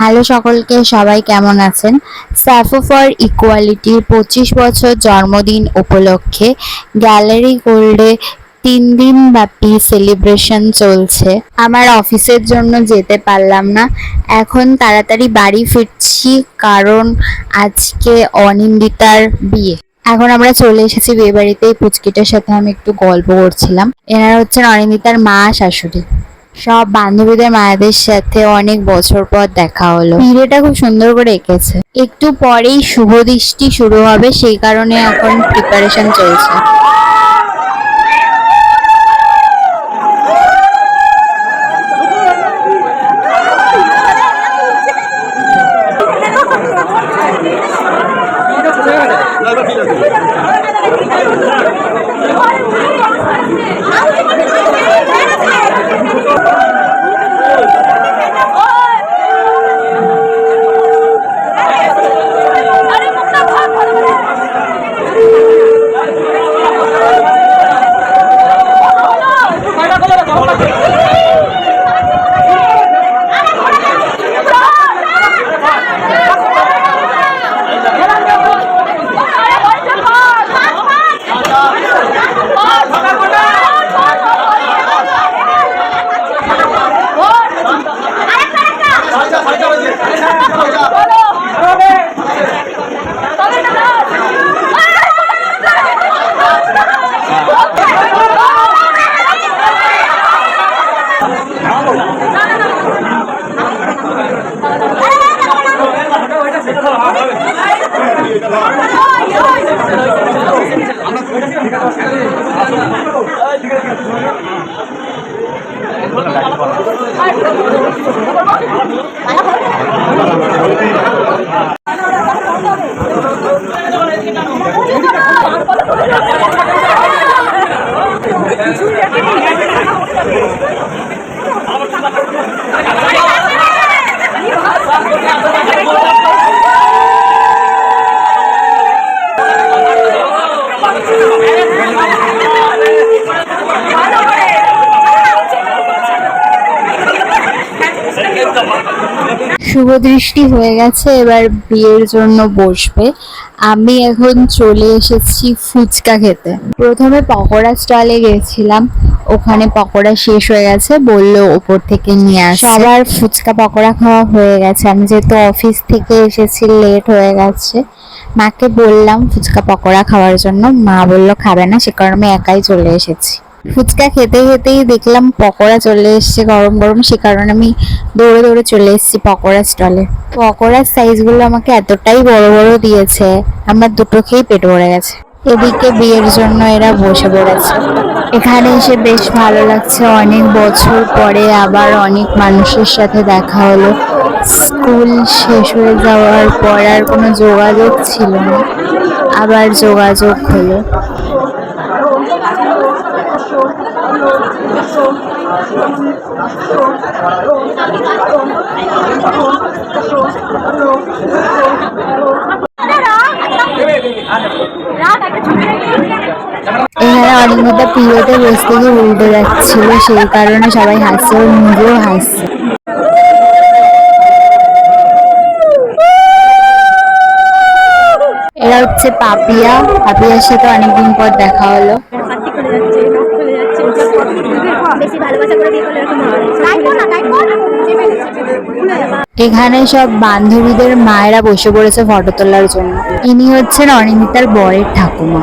Hello সকলকে, সবাই কেমন আছেন? স্যাফো ফর ইকুয়ালিটির পঁচিশ বছর জন্মদিন উপলক্ষে গ্যালারি গোল্ডে তিন দিন ব্যাপী সেলিব্রেশন চলছে। আমার অফিসের জন্য যেতে পারলাম না। এখন তাড়াতাড়ি বাড়ি ফিরছি কারণ আজকে অনিন্দিতার বিয়ে। এখন আমরা চলে এসেছি বিয়ে বাড়িতে পুচকিটার সাথে আমি একটু গল্প করছিলাম। এনারা হচ্ছেন অনিন্দিতার মা শাশুড়ি। সব বান্ধবীদের মায়েদের সাথে অনেক বছর পর দেখা হলো। পিড়েটা খুব সুন্দর করে এঁকেছে। একটু পরেই শুভ দৃষ্টি শুরু হবে, সেই কারণে এখন প্রিপারেশন চলছে। ঠিক আছে হ্যাঁ, শুভ দৃষ্টি হয়ে গেছে, এবার বিয়ের জন্য বসবে। আমি এখন চলে এসেছি ফুচকা খেতে। প্রথমে পকোড়া স্টলে গেছিলাম, ওখানে পকোড়া শেষ হয়ে গেছে, বলল ওপর থেকে নিয়ে আস সবার ফুচকা পকোড়া খাওয়া হয়ে গেছে, আমি যেহেতু অফিস থেকে এসেছি লেট হয়ে গেছে, মাকে বললাম ফুচকা পকোড়া খাওয়ার জন্য, মা বলল খাবে না, সে কারণে আমি একাই চলে এসেছি। ফুচকা খেতে খেতেই দেখলাম পকোড়া চলে এসেছে, গরম গরম। সে কারণে আমি দৌড়ে দৌড়ে চলে এসেছি পকোড়া স্টলে পকোড়ার সাইজগুলো আমাকে এতটাই বড় বড় দিয়েছে, আমার দুটো খেয়েই পেট ভরে গেছে। এদিকে বিয়ের জন্য এরা বসে পড়েছে। এখানে এসে বেশ ভালো লাগছে। অনেক বছর পরে আবার অনেক মানুষের সাথে দেখা হলো। স্কুল শেষ হয়ে যাওয়ার পর আর কোনো যোগাযোগ ছিল না। আবার যোগাযোগ হলো। এখানে অনিন্দিতা প্রিয়তে বসতে গিয়ে উল্টে যাচ্ছিল, সেই কারণে সবাই হাসছে ও নিজেও হাসছে। এরা হচ্ছে পাপিয়া। পাপিয়ার সাথে অনেকদিন পর দেখা হলো। বেশি ভালোবাসা করে বিয়ে করলে এরকম হয়? গাইবো না গাইবো চেপে চেপে এখানে সব বান্ধবীদের মায়েরা বসে পড়েছে ফটো তোলার জন্য। ইনি হচ্ছেন অনিন্দিতার বরের ঠাকুমা।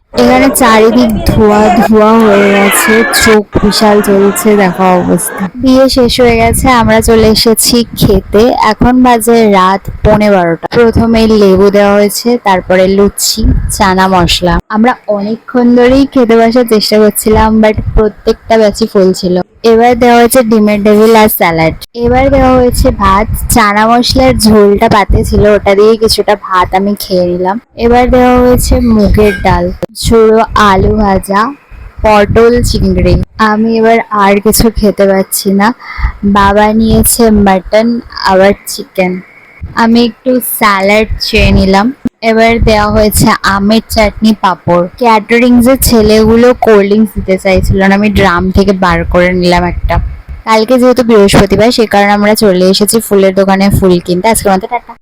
চারিদিক ধোয়া ধোয়া হয়ে গেছে, চোখ বিশাল চলছে দেখা অবস্থা। বিয়ে শেষ হয়ে গেছে, আমরা চলে এসেছি খেতে। এখন বাজে রাত পৌনে বারোটা। প্রথমে লেবু দেওয়া হয়েছে, তারপরে লুচি, চানা মশলা। আমরা অনেকক্ষণ ধরেই খেতে বসার চেষ্টা করছিলাম, বাট প্রত্যেকটা ব্যাচই ফুল ছিল। এবার দেওয়া হয়েছে ডিমের ডেভিল আর স্যালাড। এবার দেওয়া হয়েছে ভাত। চানা মশলার ঝোলটা পাতে ছিল, ওটা দিয়ে কিছুটা ভাত আমি খেয়ে নিলাম। এবার দেওয়া হয়েছে মুগের ডাল, ঝুড়ো আলু ভাজা, পটল চিংড়ি। আমি এবার আর কিছু খেতে পাচ্ছি না। বাবা নিয়েছে মাটন, আবার চিকেন। আমি একটু স্যালাড চেয়ে নিলাম। এবার দেওয়া হয়েছে আমের চাটনি পাঁপড়। ক্যাটারিংস এর ছেলেগুলো কোল্ড ড্রিঙ্কস দিতে চাইছিল না, আমি ড্রাম থেকে বার করে নিলাম একটা। কালকে যেহেতু বৃহস্পতিবার, সে কারণে আমরা চলে এসেছি ফুলের দোকানে ফুল কিনতে। আজকের মতো টাটা।